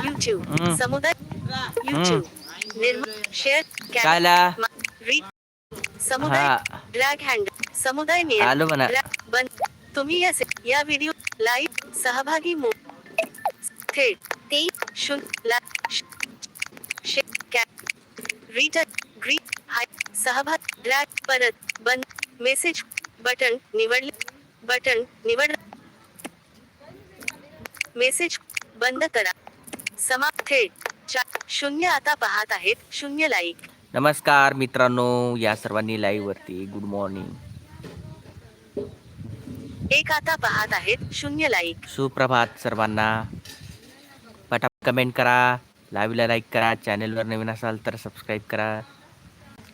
YouTube. समुदाय YouTube. निर्माण share कायला समुदाय ड्रॅग हँड समुदाय नियम आलो म्हणा. ड्रॅग बंद तुम्ही या या व्हिडिओ लाईव्ह सहभागी मो थेट ते शून्य हाय सहभाग ड्रॅग परत बंद मेसेज बटन निवडले बटन निवड मेसेज बंद करा समाप्त थेट. शून्य आता पाहत आहेत. शून्य लाईक नमस्कार मित्रांनो या सर्वांनी लाईव्ह वरती. गुड मॉर्निंग एक आता पाहत आहेत. शून्य लाईक सुप्रभात सर्वांना. पटापट कमेंट करा. लाईव्हला लाईक करा. चॅनलवर नवीन असाल तर सबस्क्राईब करा.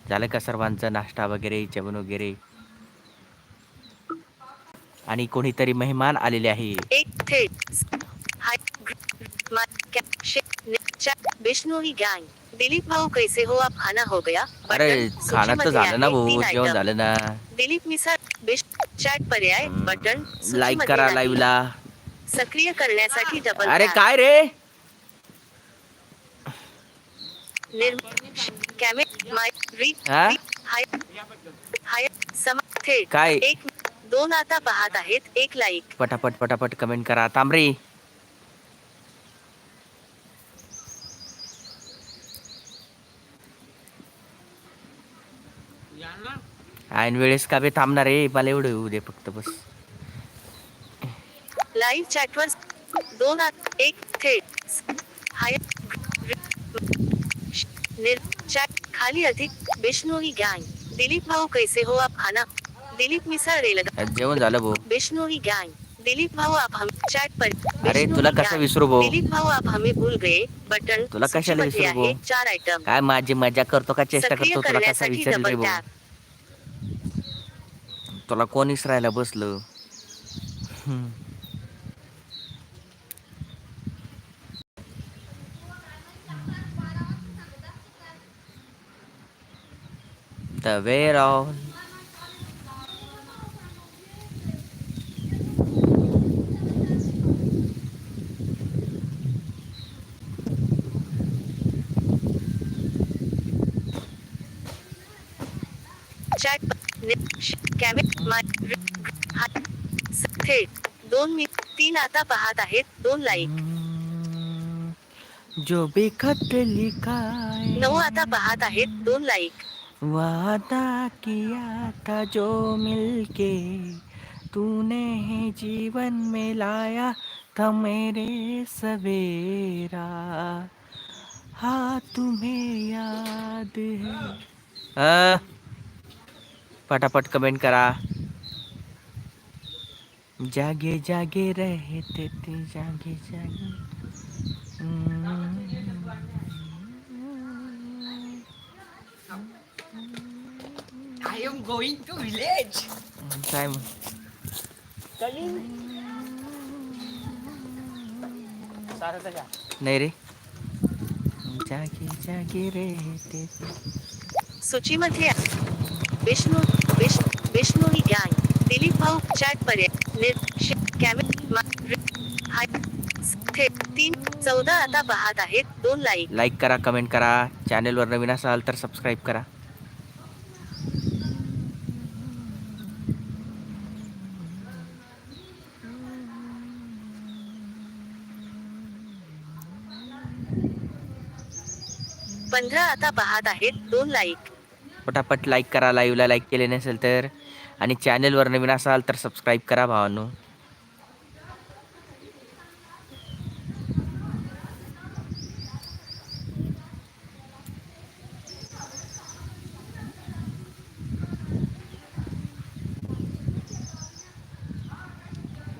झालं का सर्वांचं नाश्ता वगैरे जेवण वगैरे? आणि कोणीतरी मेहमान आलेले आहे. एक थेट. चा- बिश्नोई गँग दिलीप भाऊ कैसे हो आप खाना हो गया अरे तर सूचीमध्ये झालं ना भाऊ जेवण. झालं ना दिलीप मिसाळ चॅट पर्याय बटन लाईक करा नाही. लाईव्हला सक्रिय करण्यासाठी डबल अरे. काय रे कॅमे माय हा? हाय हाय काय? एक दोन आता पाहत आहेत एक लाईक पटापट पटापट कमेंट करा तांबरे ऐन वेळेस का बे थांबणार रे मला एवढं येऊ दे फक्त बस. लाईव्ह चॅटवर दोन एक थेट. हाय चॅट खाली अधिक बिश्नोई गँग दिलीप भाऊ कैसे हो आप खाना? दिलीप मिसाळ आज जेवण झालं भाऊ. बिश्नोई गँग दिलीप भाऊ आप हम चॅट पर अरे, तुला कसं. विसरू भाऊ? दिलीप भाऊ आप हमें भूल गए बटन तुला कशाला विसरू भाऊ? आहे चार आयटम काय माझी मजा करतो का चेष्टा करतो? तुला कसा डबल भाऊ? तुला कोणीच राहायला बसलं? The way round. Jack थेट दोन मी तीन आता पाहत आहेत दोन लाईक जो भी खत लिखा है, नऊ आता पाहत आहेत दोन लाईक वादा किया था जो मिलके तूने ही जीवन में लाया था मेरे सवेरा. हाँ तुम्हें याद है. हाँ, पटापट कमेंट करा जागे जागे रहते थे जागे जागे I am going to village. काय मग नाही रे जागे जागे रहते. सूचीमध्ये विष्णू विश विष्णूही गँग दिलीप भाऊ चॅट थेट तीन चौदा आता पाहत आहेत. दोन लाईक लाईक करा कमेंट करा. चॅनलवर नवीन असाल तर सबस्क्राईब करा. पंधरा आता पाहत आहेत. दोन लाईक पटापट लाईक करा लाईव्हला लाईक केले नसेल तर. आणि चॅनलवर नवीन असाल तर सबस्क्राईब करा भावांनो.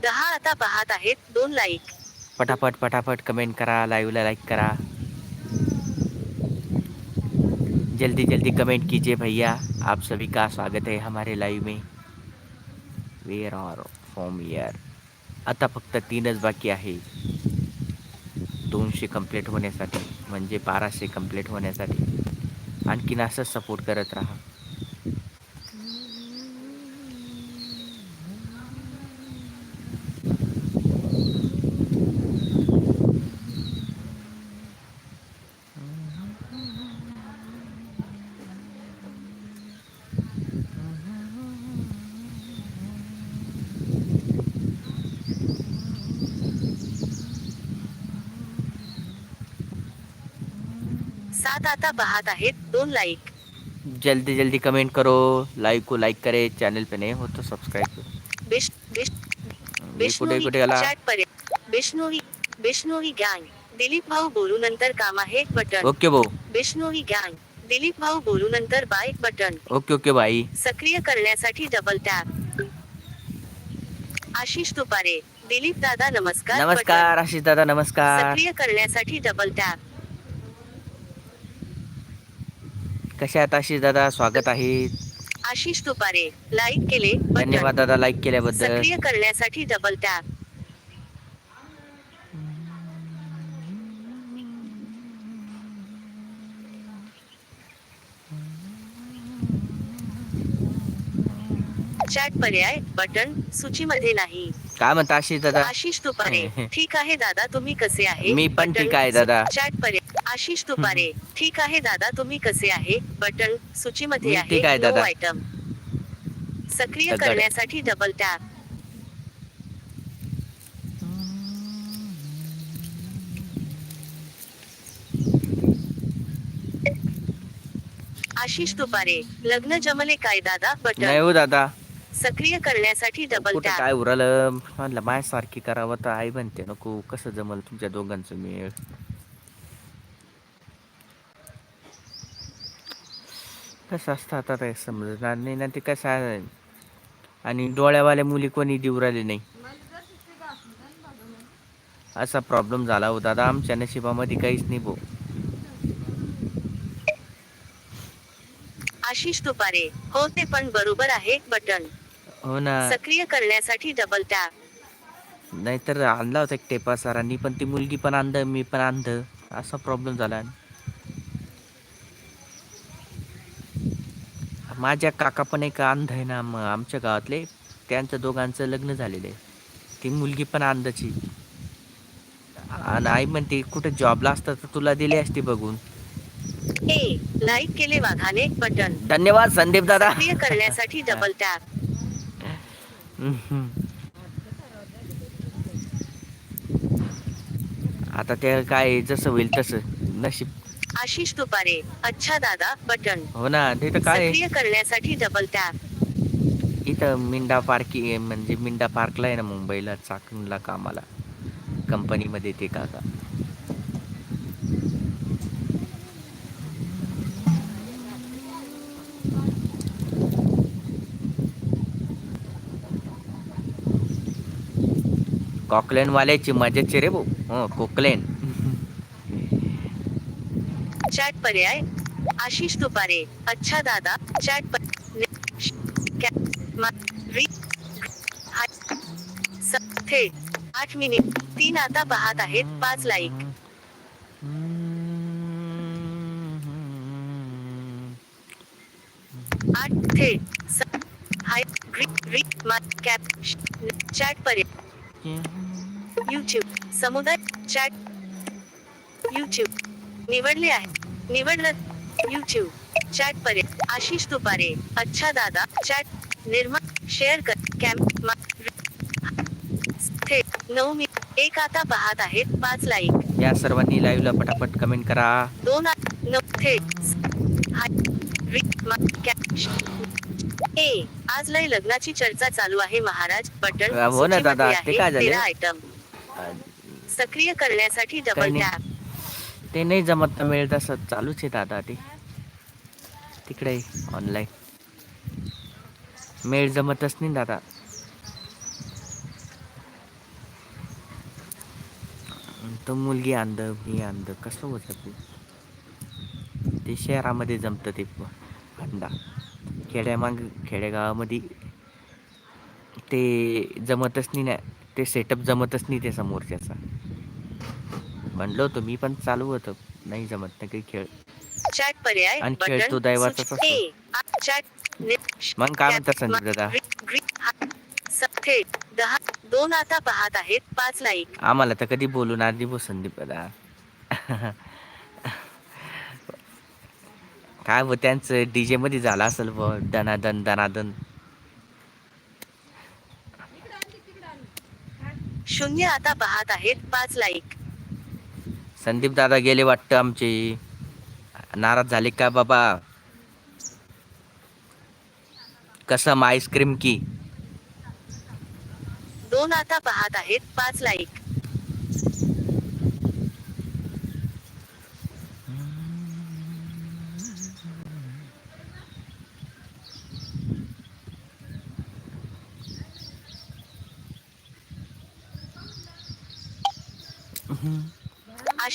दहा आता पाहत आहेत दोन लाईक पटापट पटापट कमेंट करा लाईव्हला लाईक करा. जल्दी जल्दी कमेंट कीजिए भैया। आप सभी का स्वागत है हमारे लाईव्ह में। वेअर ऑर फॉर्म इयर आता फक्त तीनच बाकी आहे। दोनशे कंप्लीट होण्यासाठी म्हणजे बाराशे कंप्लीट होण्यासाठी. आणखीन असंच सपोर्ट करत राहा. सात आता पाहत आहेत दोन लाईक जल्दी जल्दी कमेंट करो लाइक को लाइक करे चैनल पे नए हो तो सब्सक्राइब करो। कुठे गँग दिलीप भाऊ बोलू नंतर काम आहे बटन। ओके भाऊ। गँग दिलीप भाऊ बोलू नंतर बाय बटन। ओके ओके भाई। सक्रिय करण्यासाठी डबल टॅप आशिष तुपारे दिलीप दादा नमस्कार नमस्कार आशिष दादा नमस्कार। सक्रिय करण्यासाठी डबल टॅप कशा आहेत आशिष दादा स्वागत आहे आशिष तुपारे लाईक केले बटन. धन्यवाद दादा लाईक केल्याबद्दल सक्रिय करण्यासाठी डबल टॅप चॅट पर्याय बटन सूचीमध्ये नाही काय म्हणता आशिष दादा आशिष तुपारे ठीक आहे दादा तुम्ही कसे आहे मी पण. ठीक आहे, दादा. चॅट पर्याय आशिष तुपारे. ठीक आहे दादा तुम्ही कसे आहे? बटन सूचीमध्ये आहे. ठीक आहे. आयटम सक्रिय. करण्यासाठी डबल टॅप आशिष तुपारे लग्न जमले काय दादा? नाही बटन हो दादा. सक्रिय करण्यासाठी डबल कुठं टॅप काय उरालं? म्हणलं माझ्यासारखी करावं तर आई म्हणते नको कसं जमल तुमच्या दोघांचं मेळ? कसं असतं आता ते समजणार नाही ना ते कसं आहे. आणि डोळ्यावाल्या मुली कोणी देऊ राहिले नाही. असा प्रॉब्लेम झाला हो दादा. आमच्या नशिबामध्ये काहीच नाही भाऊ. आशिष तुपारे. हो ते पण बरोबर आहे. बटन. हो ना. सक्रिय करण्यासाठी डबल टॅप नाहीतर आणला होता एक टेपा सरांनी पण ती मुलगी पण अंध मी पण अंध असा प्रॉब्लेम झाला. माझ्या काका पण एक अंध आहे ना म- आमच्या गावातले. त्यांचं दोघांचं लग्न झालेलं आहे. ती मुलगी पण अंधची. आणि आई म्हणते कुठे जॉबला असतं तर तुला दिली असती बघून. ए लाईक केले वाघाने बटन. धन्यवाद संदीप दादा. करण्यासाठी डबल टॅप. आता ते काय जसं होईल तसं नशीब. आशिष तुपारे अच्छा दादा बटन. हो ना ते तर काय? सक्रिय करण्यासाठी डबल टॅप इथं मिंडा पार्की म्हणजे मिंडा पार्कला आहे ना मुंबईला चाकणला कामाला. कंपनीमध्ये ते काका. कॉकलेन वाल्याची मजाच रे भाऊ. हो कोकलेन. चॅट पर्याय आशिष तुपारे अच्छा दादा, चॅट थेट आठ मिनिट। तीन आता पाहत आहेत, पाच लाईक आठ थेट हाय कॅप चॅट पर्याय युट्यूब समुदाय चॅट युट्यूब निवडले आहे निवडलं. युट्यूब चॅट पर्याय आशिष तुपारे अच्छा दादा. चॅट निर्माण शेअर कर. कॅम्प थेट. नऊ मी एक आता पाहत आहेत. पाच लाईक या सर्वांनी लाईव्हला पटापट कमेंट करा. दोन नऊ थेट. ए आज लय लग्नाची चर्चा चालू आहे महाराज. बटन हो ना दादा, ते काय झाले? आयटम सक्रिय करण्यासाठी डबल. टॅप ते नाही जमत ना मिळेल तसं. चालूच आहे दादा ते. तिकडे ऑनलाईन मेळ जमतच नाही दादा. तो मुलगी अंध मी अंध कसं होतं ते? ते शहरामध्ये जमतं ते भांडा. खेड्यामाग खेडेगावामध्ये ते जमतच नाही ना. ते सेटअप जमतच नाही ते समोरच्याचा. म्हणलो होतो मी पण चालू होतं. नाही जमत नाही काही खेळ. चॅट पर्याय आणि खेळ तो दैवाचाच सूची- असतो. नि- मग काय म्हणतात संदीप मा- दादा? दहा दोन आता पाहत आहेत पाच लाईक आम्हाला तर कधी बोलून आधी बो संदीप दादा काय व त्यांचं डीजे मध्ये झालं असेल ब दनादन दनादन शून्य आता पाहत आहेत पाच लाईक संदीप दादा गेले वाटतं आमचे. नाराज झाले का बाबा? कसम आईस्क्रीम की? दोन आता पाहत आहेत पाच लाईक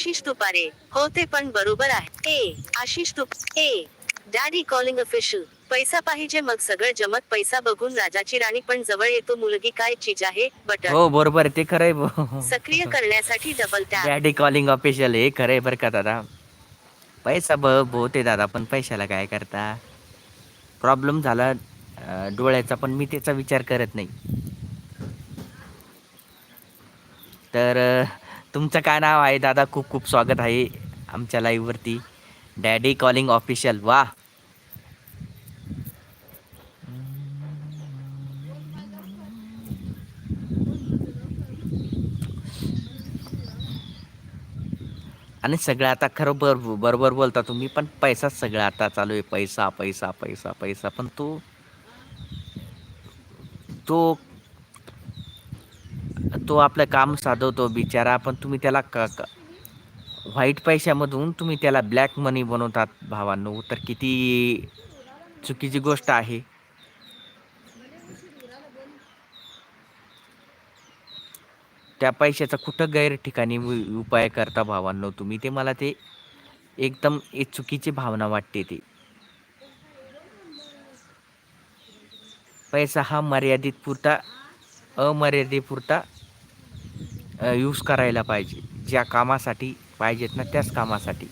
आशिष तुपारे. हो ते पण बरोबर आहे. ए आशिष तुप ए डॅडी कॉलिंग ऑफिशियल पैसा पाहिजे मग सगळं जमत. पैसा बघून राजाची राणी पण जवळ येतो. मुलगी काय चीज आहे? बटन हो बरोबर आहे, ते खरंय भाऊ. सक्रिय करण्यासाठी double tap daddy calling official हे खरंय बरं का दादा? पैसा ब बहुते दादा पण पैशाला काय करता? प्रॉब्लेम झाला अं, डोळ्याचा पण मी त्याचा विचार करत नाही. तर अं, तुमचं काय नाव आहे दादा? खूप खूप स्वागत आहे आमच्या लाईव्हवरती डॅडी कॉलिंग ऑफिशियल वा आणि सगळं आता खरं बर बरोबर बोलता तुम्ही पण पैसाच सगळं आता चालू आहे. पैसा पैसा पैसा पैसा. पण तो तो तो आपलं काम साधवतो बिचारा पण तुम्ही त्याला क व्हाईट पैशामधून तुम्ही त्याला ब्लॅक मनी बनवतात भावांनो. तर किती चुकीची गोष्ट आहे. त्या पैशाचा कुठं गैर ठिकाणी उपाय करता भावांनो तुम्ही? ते मला ते एकदम एक चुकीची भावना वाटते ते. पैसा हा मर्यादित पुरता अमर्यादित पुरता यूज करायला पाहिजे. ज्या कामासाठी पाहिजेत ना त्याच कामासाठी.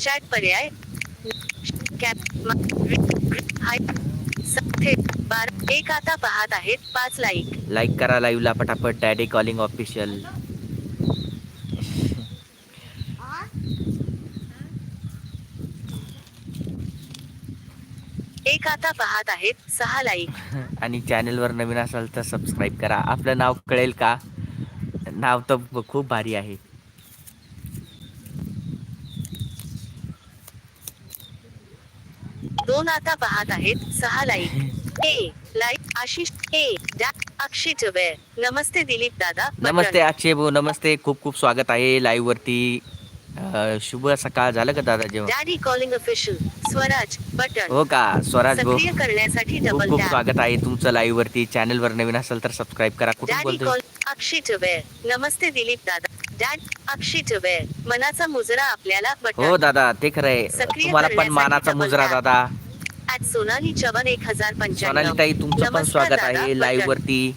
चॅट पर्याय एक आता पाहत आहेत पाच लाईक लाईक करा लाईव्हला पटापट डॅडी कॉलिंग ऑफिशियल एक आता पाहत आहेत सहा लाईक. आणि चॅनलवर नवीन असाल तर सबस्क्राईब करा. आपलं नाव कळेल का? नाव तर खूप भारी आहे. दोन आता पाहत आहेत सहा लाईक. ए लाईक आशिष ए अक्षय जवेर नमस्ते दिलीप दादा. नमस्ते अक्षय भाऊ नमस्ते. खूप खूप स्वागत आहे लाईव्ह वरती. अं, शुभ सकाळ झालं का दादा जेवण? Daddy calling official Swaraj button हो का? स्वराज भाऊ सक्रिय करण्यासाठी खूप डबल खूप टॅप स्वागत आहे तुमचं लाईव्ह वरती. चॅनल वर नवीन असेल तर सबस्क्राईब करा. कुठून डॅडी बोलतोय? कॉल अक्षय नमस्ते दिलीप दादा. डॅड अक्षय मनाचा मुजरा आपल्याला हो बटन दादा ते खरं आहे. सक्रिय तुम्हाला पण करण्यासाठी मानाचा double मुजरा tap. दादा. ऍट सोनाली चवन एक हजार सोनाली ताई तुमचं पण स्वागत आहे. लाईव्ह वरती.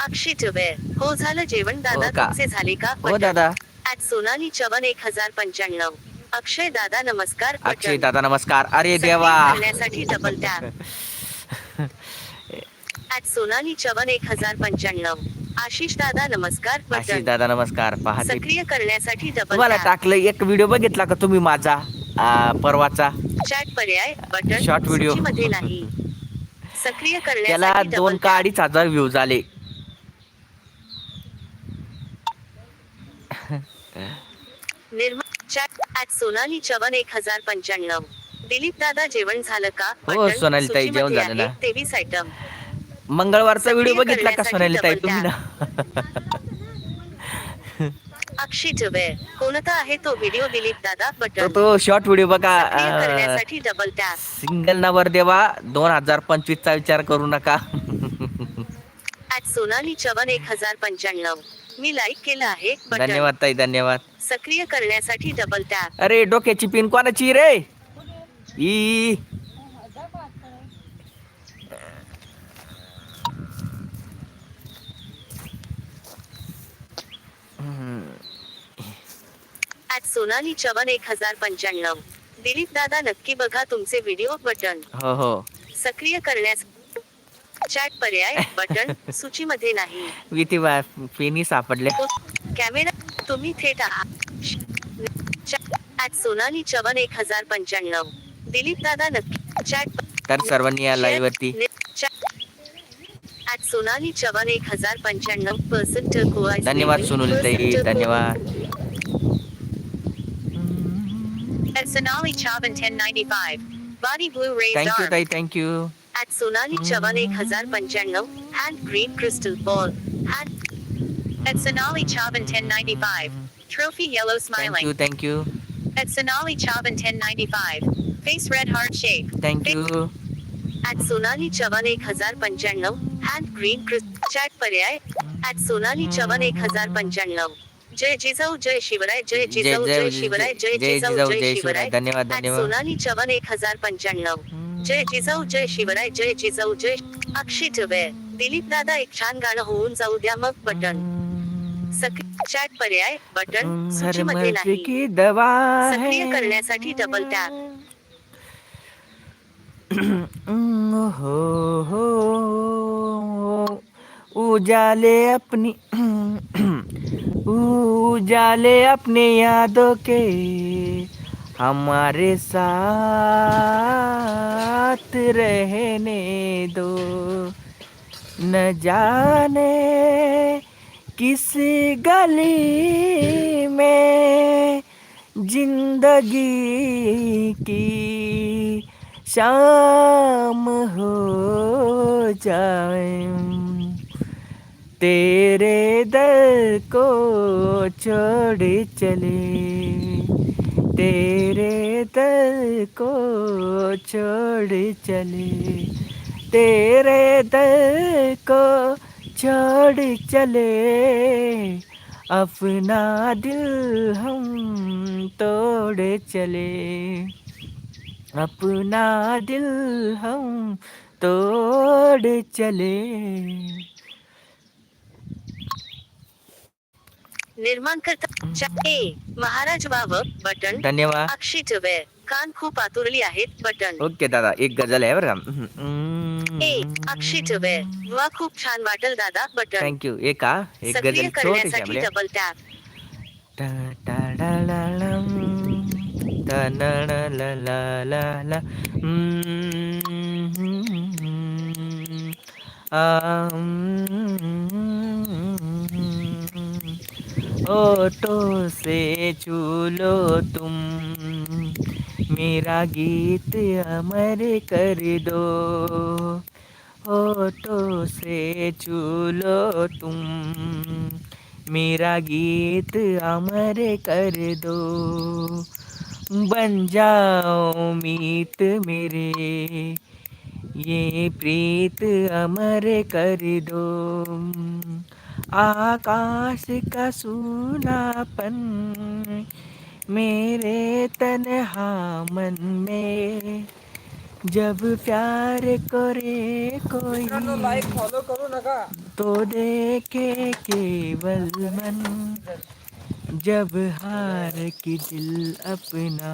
अक्षय जवेर हो झालं जेवण दादा? हो का? तुमचे झाले का? हो दादा. ऍट सोनाली चवन एक हजार पंच्याण्णव. अक्षय दादा नमस्कार. अक्षय. दादा नमस्कार. अरे देवा. करण्यासाठी double tap at Sonali Chavan एक हजार पंच्याण्णव. आशिष दादा नमस्कार. आशिष बटन दादा नमस्कार. पहाटे सक्रिय करण्यासाठी डबल टॅप टाकलं एक व्हिडिओ बघितला का तुम्ही माझा? आ, परवाचा? चॅट पर्याय बटन. Short video. सूचीमध्ये नाही. सक्रिय त्याला करण्यासाठी दोन का अडीच हजार व्ह्यूज आले निर्मा चॅट ऍट सोनाली चवन एक हजार पंच्याण्णव. दिलीप दादा जेवण झालं का? हो, सोनाली ताई, जेवण झालं ना. तेवीस आयटम मंगळवारचा व्हिडिओ बघितला का सोनाली ताई तुम्ही ना? अक्षय जवेर कोणता आहे तो व्हिडिओ? दिलीप दादा बटन. तो शॉर्ट व्हिडिओ बघा डबल टॅप सिंगल नवर देवा दोन हजार पंचवीस चा विचार करू नका. ऍट सोनाली चवन एक हजार पंच्याण्णव. मी लाईक केलं आहे धन्यवाद ताई धन्यवाद. सक्रिय करण्यासाठी डबल टॅप अरे डोक्याची पिन कोणाची रे? ई. ऍट सोनाली चवन एक हजार पंच्याण्णव. दिलीप दादा नक्की बघा तुमचे व्हिडिओ बटन हो हो. सक्रिय करण्यास चॅट पर्याय बटन सूचीमध्ये नाही. बा पेनी सापडले? कॅमेरा तुम्ही थेट आहात सोनाली चवन एक हजार पंच्याण्णव दिलीप दादा नक्की चॅट तर सर्वांनी या लाईव्ह वरती ऍट सोनाली चवन एक हजार पंच्याण्णव पर्सेंट धन्यवाद सोनुली ताई धन्यवाद Sonali Chavan 1095. Body blue raised thank you arm. ताई thank you At Sonali Chavan 1095. Hand green crystal ball. At Sonali Chavan 1095. Trophy yellow smiling. Thank you thank you At Sonali Chavan 1095. Face red heart shape. Thank you At Sonali Chavan 1095. Hand green crystal. Chat पर्याय. At Sonali Chavan 1095. जय जिजाऊ जय शिवराय जय जिजाऊ जय शिवराय जय जिजाऊ जय शिवराय धन्यवाद At धन्यवाद सोनाली चवन एक हजार पंच्याण्णव जय जिजाऊ जय शिवराय जय जिजाऊ जय अक्षय टवे दिलीप दादा एक छान गाणं होऊन जाऊ द्या मग बटन चॅट पर्याय बटन सूचीमध्ये नाही. दवा सक्रिय करण्यासाठी डबल टॅप हो. उजाले अपनी उजाले अपने यादों के हमारे साथ रहने दो। न जाने किस गली में जिंदगी की शाम हो जाए? तेरे दर को छोड़ चले। तेरे दर को छोड़ चले। तेरे दर को छोड़ चले अपना दिल हम तोड़ चले। अपना दिल हम तोड़ चले। निर्माण करता चा- महाराज व्हावं बटन। धन्यवाद। अक्षय टवे कान खूप आतुरली आहेत बटन. ओके दादा एक गज़ल आहे बरं ए अक्षय टवे वा खूप छान वाटल दादा बटन. थँक्यू एक का? एक सक्रिय गज़ल छोटी करण्यासाठी आपल्या डबल टॅप ओठों से चूलो तुम. मेरा गीत अमर कर दो। होठों से चूलो तुम। मेरा गीत अमर कर दो। बन जाओ मीत मेरे। ये प्रीत अमर कर दो। आकाश का सूनापन। मेरे तन्हा मन में जब प्यार करे कोई फॉलो करू नका तो देखे केवल मन जब हार की दिल अपना।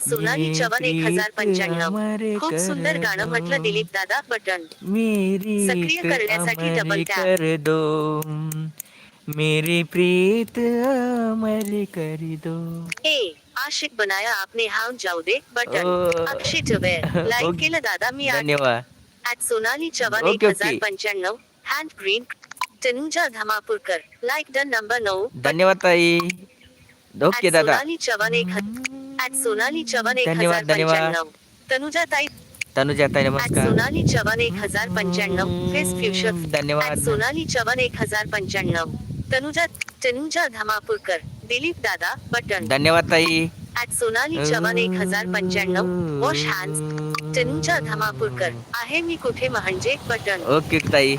सोनाली चवन एक हज़ार पंच्याण्णव खूप सुंदर गाणं म्हटलं दिलीप दादा बटन। मेरी सक्रिय करण्यासाठी tap. कर दो। मेरी प्रीत अमर कर दो। ए आशिक बनाया आपने हाउ जाऊ दे बटन. अक्षय टवे लाईक ओके. केलं दादा मी धन्यवाद। ऍट सोनाली चवन एक हज़ार. पंच्याण्णव hand green Tanuja Dhamapurkar like done number नऊ धन्यवाद ताई। ओके दादा। सोनाली चवन एक ऍट सोनाली चवन एक हज़ार धन्यवाद. पंच्याण्णव तनुजा ताई तनुजा ताई नमस्कार। सोनाली चवन एक हज़ार पंच्याण्णव फेस फ्युचर धन्यवाद। सोनाली चवन एक हज़ार पंच्याण्णव तनुजा तनुजा धमापूरकर दिलीप दादा बटन. धन्यवाद ताई. ऍट सोनाली चवन एक हजार पंच्याण्णव वॉश हँड्स. तनुजा धमापूरकर आहे मी कुठे म्हणजे बटन. ओके ताई.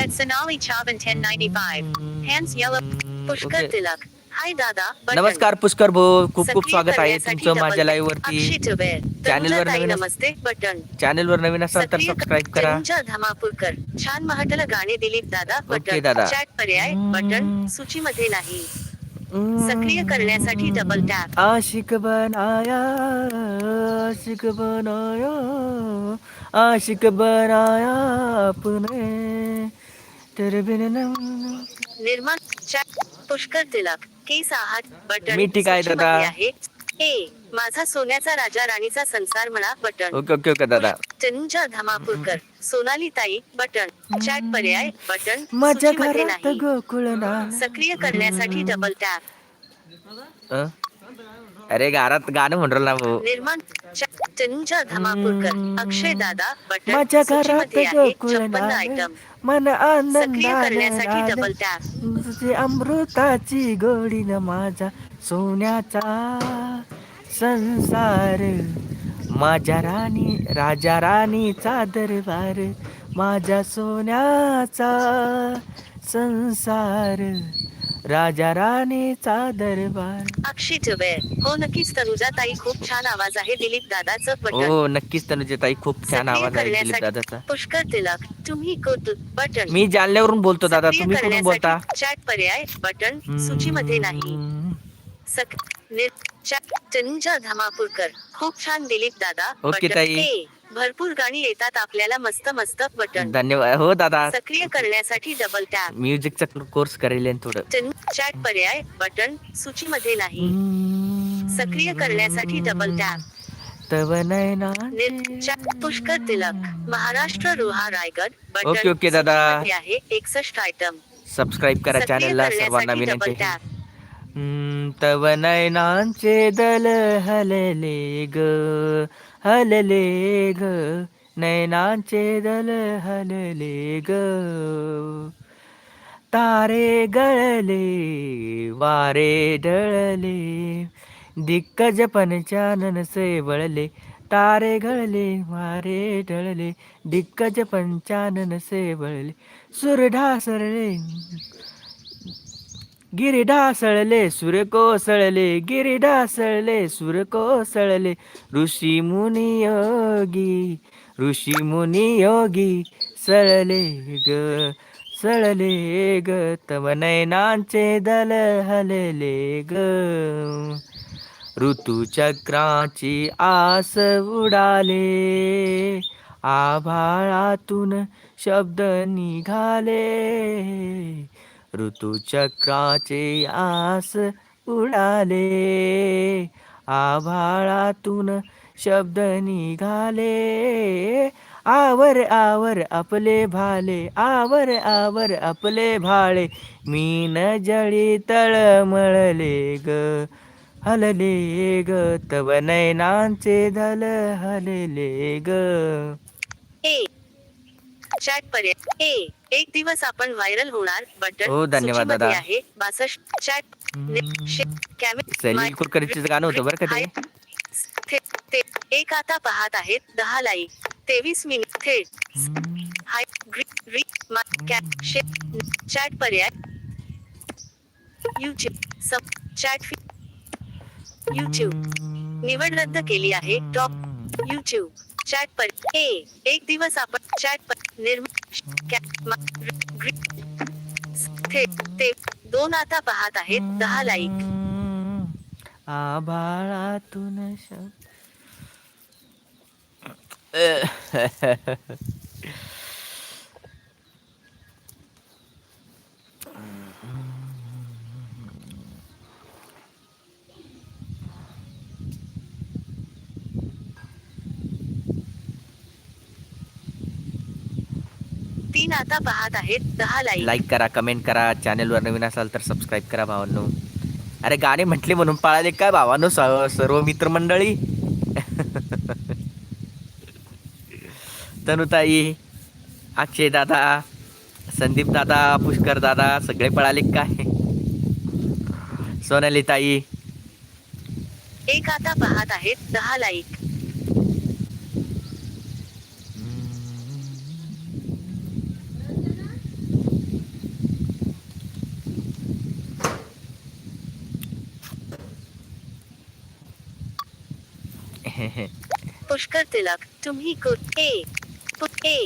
At Sonali Chavan ten ninety five hands yellow Pushkar. Tilak. Hi दादा. नमस्कार पुष्कर भाऊ. खूप खूप स्वागत आहे तुमचं माझ्या. लाईव्ह वरती. तनुजा वर नवीन नमस्ते बटन. चॅनल वर नवीन असाल तर सबस्क्राईब करा. धमापूरकर. छान महटलं गाणे दिलीप दादा. बटन. दादा. चॅट पर्याय बटन सूचीमध्ये नाही. सक्रिय करण्यासाठी डबल टॅप आशिक बनाया आशिक बनाया आशिक बनाया आपने तेरे बिन न- निर्माण चॅट पुष्कर तिलक. केस आहात बटन मी ठीक आहे दादा. आहे. ए माझा सोन्याचा राजा राणीचा संसार म्हणा बटन. ओके ओके ओके दादा. तनुजा धमापूरकर सोनाली ताई बटन. चॅट पर्याय बटन माझ्या सूचीमध्ये घरात नाही. गोकुळ ना सक्रिय करण्यासाठी डबल टॅप अरे गारात गाणं म्हणलं ना भाऊ निर्माण च- तनुजा धमापूरकर अक्षय दादा बटन माझ्या घरात सूचीमध्ये आहे. गोकुळ छप्पन्न आयटम मन सक्रिय करण्यासाठी आनंद. डबल तुझी अमृताची गोडी न माझा सोन्याचा संसार. माझ्या राणी राजा राणीचा दरबार माझ्या सोन्याचा संसार राजा राणीचा दरबार अक्षय जुबेर हो नक्कीच तनुजा ताई खूप छान आवाज आहे दिलीप दादाचं बटन हो नक्कीच तनुजा ताई खूप छान सक्रिय आवाज आहे दिलीप करण्यासाठी दादाचा पुष्कर तिलक तुम्ही कौतुक बटन मी जालन्यावरून बोलतो दादा सक्रिय तुम्ही कुठून बोलता करण्यासाठी चॅट पर्याय बटन सूचीमध्ये नाही हम्म. सक निर- चॅट तनुजा धमापूरकर खूप छान दिलीप दादा ओके, बटन ताई. ए. भरपूर गाणी येतात आपल्याला मस्त मस्त बटन. धन्यवाद. हो दादा. सक्रिय करण्यासाठी डबल टॅप म्युझिकचा कोर्स करेल थोडं. चॅट पर्याय बटन सूचीमध्ये नाही. सक्रिय करण्यासाठी double tap Pushkar Tilak. Maharashtra Roha Raigad button okay, okay, दादा. आहे एकसष्ट आयटम सबस्क्राईब करा चॅनलला सर्वांना विनंती तव नयनांचे दल हलले ग. हलले ग नयनांचे दल हलले ग. तारे गळले वारे ढळले दिग्गज पंचानन से वळले. तारे गळले वारे ढळले दिग्गज पंचानन से वळले. सुर सरले गिरी ढासळले सूर्य कोसळले गिरी ढासळले सूर्य कोसळले ऋषी मुनी योगी ऋषी मुनी योगी सळले ग सळले ग. तव नैनांचे दल हलले ग. ऋतुचक्राची आस उडाले आभाळातून शब्द निघाले. ऋतुचक्राचे आस उडाले. आभाळातून शब्द निघाले. आवर आवर आपले भाले. आवर आवर आपले भाळे. मीन जळी तळमळले ग हलले ग. तव नैनांचे धल हलले ग. ए चॅट ए. एक दिवस आपण व्हायरल होणार बटन हो, धन्यवाद, दादा. आहे. बासष्ट चॅट सलील कुलकर्णीचं गाणं होतं बरं का ते. एक आता पाहत आहेत दहा लाईक तेवीस मिनिट थेट. हाय ग्री चॅट पर्याय. युट्यूब सब चॅट फी युट्यूब निवड रद्द केली आहे. टॉप युट्यूब चॅट पर ए एक दिवस आपण चॅट पर निर्म थे ते दोन आता पाहत आहेत दहा लाईक. आभाळातून तीन आता पाहत आहेत दहा लाईक. लाईक करा कमेंट करा चॅनलवर नवीन असाल तर सबस्क्राईब करा भावांनो. अरे गाणे म्हटले म्हणून पळाले काय भावांनो? सर्व मित्रमंडळी? तनुताई अक्षय दादा संदीप दादा पुष्कर दादा सगळे पळाले काय सोनाली ताई एक आता पाहत आहेत दहा लाईक. पुष्कर तिलक तुम्ही कुठ ए पु- ए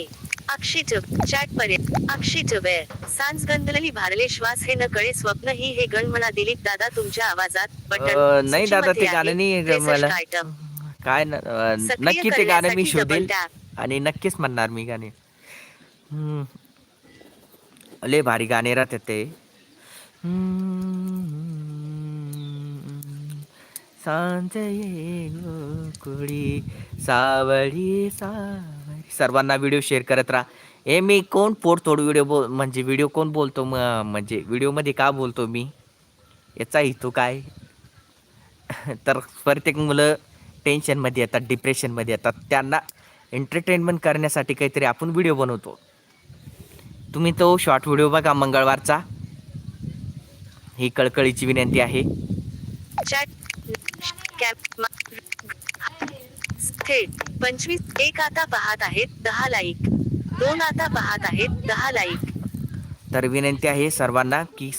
अक्षय जुब चॅट पर्याय अक्षय जुबेर सांज गंधलेली भारले श्वास हे न कळे स्वप्न ही हे गण म्हणा दिलीप दादा तुमच्या आवाजात बटन नाही दादा, ते गाणं. नाही आहे 63 मला. आयटम. काय नक्की ते गाणं मी शोधेल. आणि नक्कीच म्हणणार मी गाणे. लय भारी गाणे राहतात ते हम्म. सांज ये गोकुळी सावळी सावळी. सर्वांना व्हिडिओ शेअर करत राहा. ए मी कोण पोट तोड व्हिडिओ बोल म्हणजे व्हिडिओ कोण बोलतो? म म्हणजे व्हिडिओमध्ये का बोलतो मी? याचा हेतू काय? तर प्रत्येक मुलं टेन्शनमध्ये येतात डिप्रेशनमध्ये येतात. त्यांना एंटरटेनमेंट करण्यासाठी काहीतरी आपण व्हिडिओ बनवतो. तुम्ही तो शॉर्ट व्हिडिओ बघा मंगळवारचा. ही कळकळीची विनंती आहे. कॅप थेट. पंचवीस एक आता पाहत आहेत दहा लाईक. दोन आता पाहत आहेत दहा लाईक. तर विनंती आहे सर्वांना की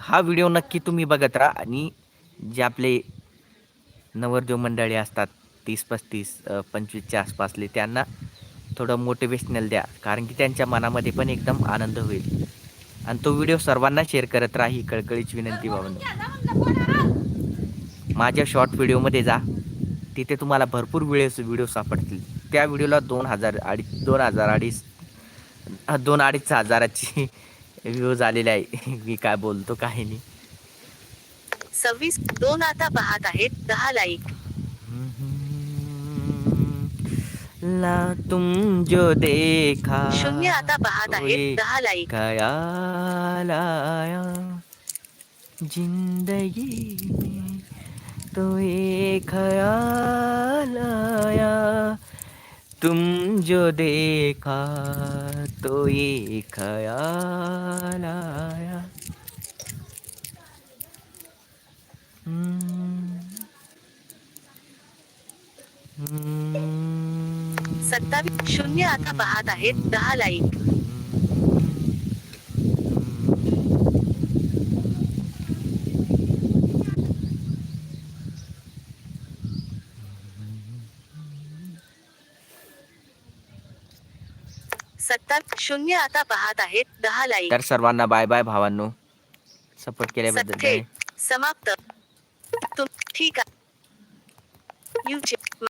हा व्हिडिओ नक्की तुम्ही बघत राहा आणि जे आपले नवरदेव मंडळी असतात तीस पस्तीस पंचवीसच्या आसपासले त्यांना थोडं मोटिवेशनल द्या. कारण की त्यांच्या मनामध्ये पण एकदम आनंद होईल. आणि तो व्हिडिओ सर्वांना शेअर करत राहा ही कळकळीची विनंती भावना. माझ्या शॉर्ट व्हिडिओमध्ये जा. तिथे तुम्हाला भरपूर व्हिडिओ व्हिडिओ सापडतील. त्या व्हिडिओला दोन हजार अडीच दोन हजार अडीच दोन अडीच हजाराची व्ह्यूज आलेले आहे. मी काय बोलतो काही नाही. सव्वीस दोन आता पाहत आहेत दहा लाईक ला तुम जो देखा शून्य आता पाहत आहेत दहा लाईक ख्याल जिंदगी तो ये ख्याल आया तुम जो देखा तो ये ख्याल आया सत्तावीस शून्य आता पाहत आहेत दहा लाईक सत्तावीस शून्य आता पाहत आहेत. दहा लाईक. तर सर्वांना बाय बाय भावांनो. सपोर्ट केल्याबद्दल समाप्त. ठीक आहे.